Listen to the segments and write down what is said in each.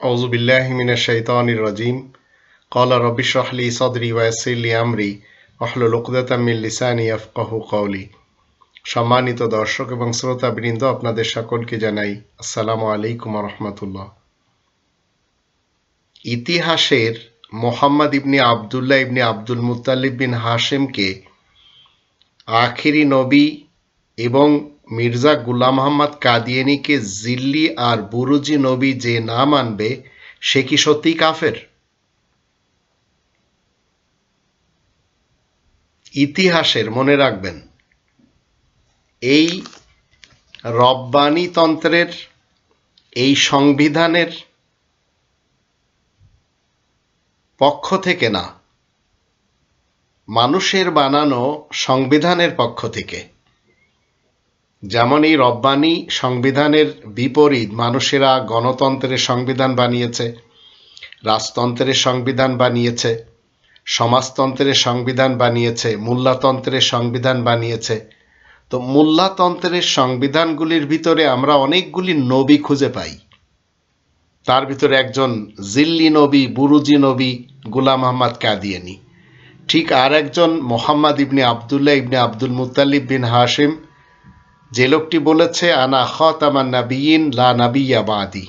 أعوذ بالله من الشيطان الرجيم قال رب اشرح لي صدري ويسر لي أمري واحلل عقدة من লিসানি ইয়াফকাহু কওলি সম্মানিত দর্শক এবং শ্রোতা বৃন্দ আপনাদের সকলকে জানাই আসসালামু আলাইকুম রহমতুল্লাহ ইতিহাসের মোহাম্মদ ইবনে আবদুল্লাহ ইবনে আব্দুল মুতালিব বিন হাশেমকে আখিরি নবী এবং মির্জা গুলাম মোহাম্মদ কাদিয়ানিকে জিল্লি আর বুরুজি নবী যে না মানবে, সে কি সত্যি কাফের? ইতিহাসের মনে রাখবেন, এই রব্বানি তন্ত্রের, এই সংবিধানের পক্ষ থেকে না, মানুষের বানানো সংবিধানের পক্ষ থেকে। যেমন এই রব্বানি সংবিধানের বিপরীত মানুষেরা গণতন্ত্রের সংবিধান বানিয়েছে, রাজতন্ত্রের সংবিধান বানিয়েছে, সমাজতন্ত্রের সংবিধান বানিয়েছে, মূল্যতন্ত্রের সংবিধান বানিয়েছে। তো মূল্যতন্ত্রের সংবিধানগুলির ভিতরে আমরা অনেকগুলি নবী খুঁজে পাই। তার ভিতরে একজন জিল্লি নবী, বুরুজি নবী, গুলাম আহমদ কাদিয়ানি। ঠিক আর একজন মোহাম্মদ ইবনে আবদুল্লাহ ইবনে আব্দুল মুতালিব বিন হাশিম যে লোকটি বলেছে, আনা খতামান নাবিয়িন, লা নাবিয়া বাদি।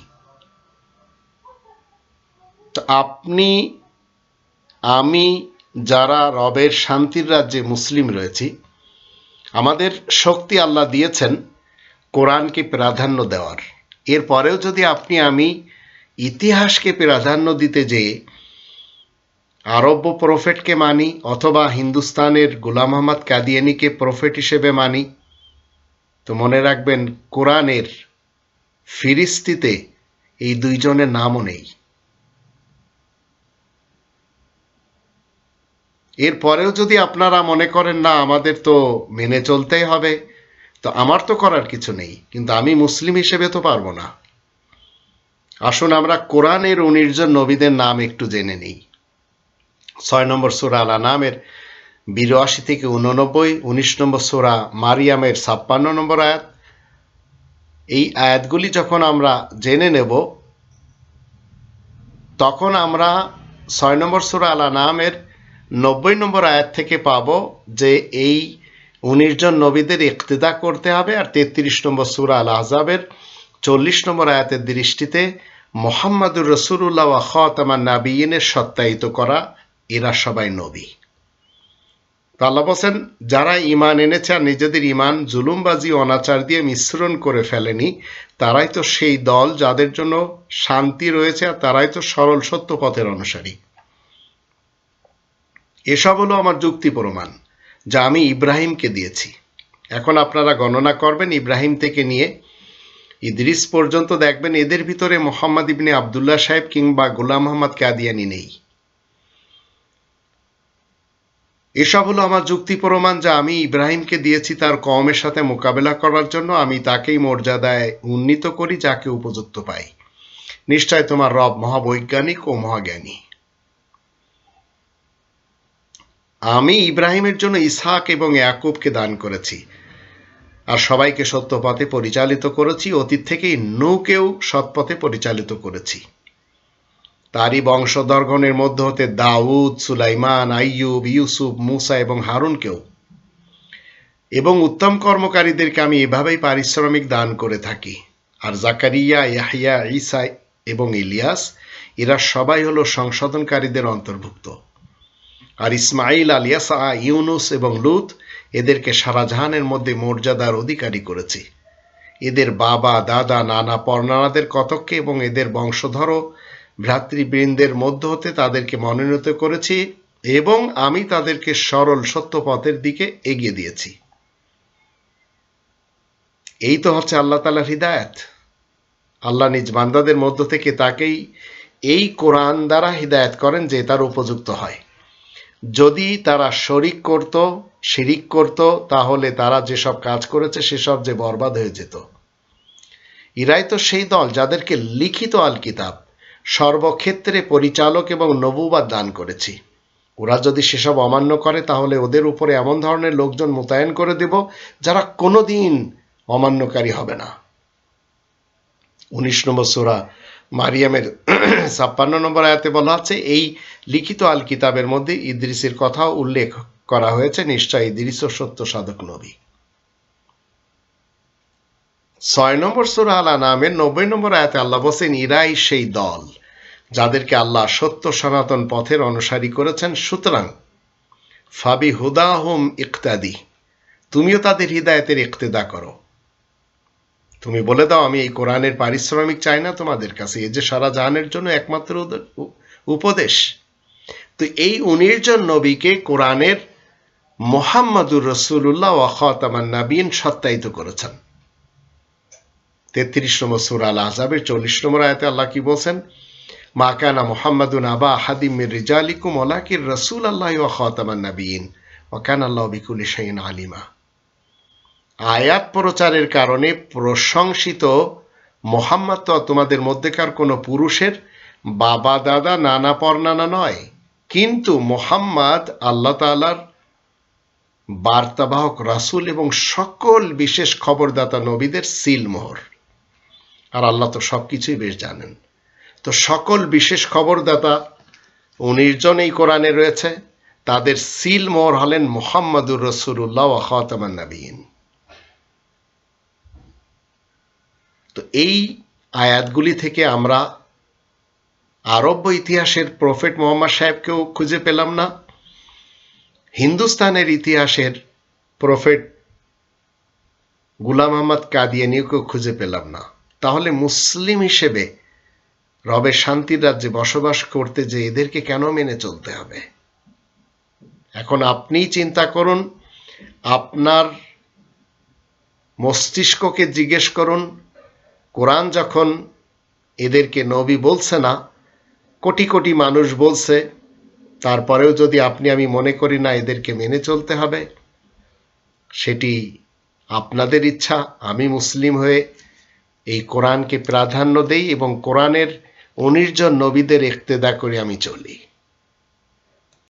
আপনি, আমি যারা রবের শান্তির রাজ্যে মুসলিম রয়েছি, আমাদের শক্তি আল্লাহ দিয়েছেন কোরআনকে প্রাধান্য দেওয়ার। এরপরেও যদি আপনি, আমি ইতিহাসকে প্রাধান্য দিতে যেয়ে আরব্য প্রফেটকে মানি অথবা হিন্দুস্তানের গোলাম আহমদ কাদিয়ানিকে প্রফেট হিসেবে মানি তো মনে রাখবেন, কোরআনের ফিরিস্তিতে এই দুইজনের নামও নেই। এরপরেও যদি আপনারা মনে করেন, না, আমাদের তো মেনে চলতেই হবে, তো আমার তো করার কিছু নেই, কিন্তু আমি মুসলিম হিসেবে তো পারব না। আসুন আমরা কোরআনের উনিশ জন নবীদের নাম একটু জেনে নিই। ছয় নম্বর সুরা আলা নামের বিরাশি থেকে উননব্বই উনিশ নম্বর সোরা মারিয়ামের ছাপ্পান্ন নম্বর আয়াত। এই আয়াতগুলি যখন আমরা জেনে নেব, তখন আমরা ছয় নম্বর সুরা আলা নামের নব্বই নম্বর আয়াত থেকে পাব যে এই উনিশ জন নবীদের ইকতেদা করতে হবে আর তেত্রিশ নম্বর সুরা আল আজাবের চল্লিশ নম্বর আয়াতের দৃষ্টিতে মোহাম্মদুর রসুল্লাহ খতামান নাবিয়িনের সত্যায়িত করা এরা সবাই নবী। তো আল্লাহ বলছেন, যারা ইমান এনেছে আর নিজেদের ইমান জুলুমবাজি, অনাচার দিয়ে মিশ্রণ করে ফেলেনি, তারাই তো সেই দল যাদের জন্য শান্তি রয়েছে আর তারাই তো সরল সত্য পথের অনুসারী। এসব হলো আমার যুক্তি প্রমাণ যা আমি ইব্রাহিমকে দিয়েছি। এখন আপনারা গণনা করবেন ইব্রাহিম থেকে নিয়ে। ইদ্রিস পর্যন্ত দেখবেন এদের ভিতরে মোহাম্মদ ইবনে আবদুল্লাহ সাহেব কিংবা গোলাম মোহাম্মদ কাদিয়ানি নেই। এসব হলো আমার যুক্তি প্রমাণ যা আমি ইব্রাহিমকে দিয়েছি তার কমের সাথে মোকাবেলা করার জন্য। আমি তাকেই মর্যাদায় উন্নীত করি, যাকে উপযুক্ত পাই। নিশ্চয় তোমার রব মহাবৈজ্ঞানিক ও মহাজ্ঞানী। আমি ইব্রাহিমের জন্য ইসহাক এবং ইয়াকুবকে দান করেছি আর সবাইকে সত্য পথে পরিচালিত করেছি। অতীত থেকেই নৌকেও সৎপথে পরিচালিত করেছি। তারই বংশধরগণের মধ্য হতে দাউদ, সুলাইমান, আইয়ুব, ইউসুফ, মুসা এবং হারুনকেও। এবং উত্তম কর্মকারীদেরকে আমি এভাবেই পারিশ্রমিক দান করে থাকি। আর জাকারিয়া, ইয়াহিয়া ইসা এবং ইলিয়াস, এরা সবাই হলো সংশোধনকারীদের অন্তর্ভুক্ত। আর ইসমাইল আলিয়াসা ইউনুস এবং লুত এদেরকে সারাজাহানের মধ্যে মর্যাদার অধিকারী করেছি। এদের বাবা, দাদা, নানা পর্ণানাদের কতককে এবং এদের বংশধরও ভ্রাতৃবৃন্দের মধ্য হতে তাদেরকে মনোনীত করেছি এবং আমি তাদেরকে সরল সত্য পথের দিকে এগিয়ে দিয়েছি। এই তো হচ্ছে আল্লাহ তালার হৃদায়ত। আল্লাহ নিজ বান্দাদের মধ্য থেকে তাকেই এই কোরআন দ্বারা হৃদায়ত করেন যে তার উপযুক্ত হয়। যদি তারা শরিক করত, শিরিক করত, তাহলে তারা যেসব কাজ করেছে সেসব যে বরবাদ হয়ে যেত। ইরাই তো সেই দল যাদেরকে লিখিত আল কিতাব সর্বক্ষেত্রে পরিচালক এবং নবুবাদ দান করেছি। ওরা যদি সেসব অমান্য করে, তাহলে ওদের উপরে এমন ধরনের লোকজন মোতায়েন করে দেব, যারা কোনোদিন অমান্যকারী হবে না। উনিশ নম্বর সোরা মারিয়ামের ছাপ্পান্ন নম্বর আয়াতে বলা আছে, এই লিখিত আল কিতাবের মধ্যে ইদ্রিসের কথাও উল্লেখ করা হয়েছে। নিশ্চয় ইদ্রিস ও সত্য সাধক নবী। ছয় নম্বর সুরা আল নামের নব্বই নম্বর আয়াতে আল্লাহ বলছেন, ইরাই সেই দল যাদেরকে আল্লাহ সত্য সনাতন পথের অনুসারী করেছেন। সুতরাং, ফাবি হুদাহম ইকতাদি, তুমিও তাদের হৃদায়তের ইক্তেদা করো। তুমি বলে দাও, আমি এই কোরআনের পারিশ্রমিক চাই না তোমাদের কাছে। এই যে সারা জাহানের জন্য একমাত্র উপদেশ। তো এই উনিশ জন নবীকে কোরআনের মোহাম্মদুর রসুল্লাহ ওয়াখাতামান নাবিন সত্যায়িত করেছেন। তেত্রিশ নম্বর সুরা আল আজাবের চল্লিশ নম্বর আয়াতে আল্লাহ কি বলছেন? মা কানা মোহাম্মদুন আবা হাদিম মির রিজালিকুম ওলাকির রসুল আল্লাহ ওয়াখাতামান নাবিন ওয়াকান আল্লাহ বিকুল শাইন আলিমা। আয়াত প্রচারের কারণে প্রশংসিত মোহাম্মদ তো তোমাদের মধ্যেকার কোনো পুরুষের বাবা, দাদা, নানা, পরনানা নয়। কিন্তু মোহাম্মদ আল্লাহ তালার বার্তাবাহক রাসূল এবং সকল বিশেষ খবরদাতা নবীদের সিলমোহর। আর আল্লাহ তো সব কিছুই বেশ জানেন। তো সকল বিশেষ খবরদাতা উনিশ জন এই কোরআনে রয়েছে, তাদের সিলমোহর হলেন মোহাম্মদুর রসুল্লাহ খাতামান নবীন তো এই আয়াতগুলি থেকে আমরা আরব্য ইতিহাসের প্রফেট মোহাম্মদ সাহেবকেও খুঁজে পেলাম না। হিন্দুস্তানের ইতিহাসের প্রফেট গুলাম আহমদ কাদিয়ানিকেও খুঁজে পেলাম না। তাহলে মুসলিম হিসেবে রবের শান্তির রাজ্যে বসবাস করতে যে এদেরকে কেন মেনে চলতে হবে? এখন আপনিই চিন্তা করুন, আপনার মস্তিষ্ককে জিজ্ঞেস করুন, কোরআন যখন এদেরকে নবী বলছে না, কোটি কোটি মানুষ বলছে, তারপরেও যদি আপনি, আমি মনে করি না এদেরকে মেনে চলতে হবে, সেটি আপনাদের ইচ্ছা, আমি মুসলিম হয়ে এই কোরআনকে প্রাধান্য দেই এবং কোরআনের অনির্জন নবীদের একতেদা করে আমি চলি।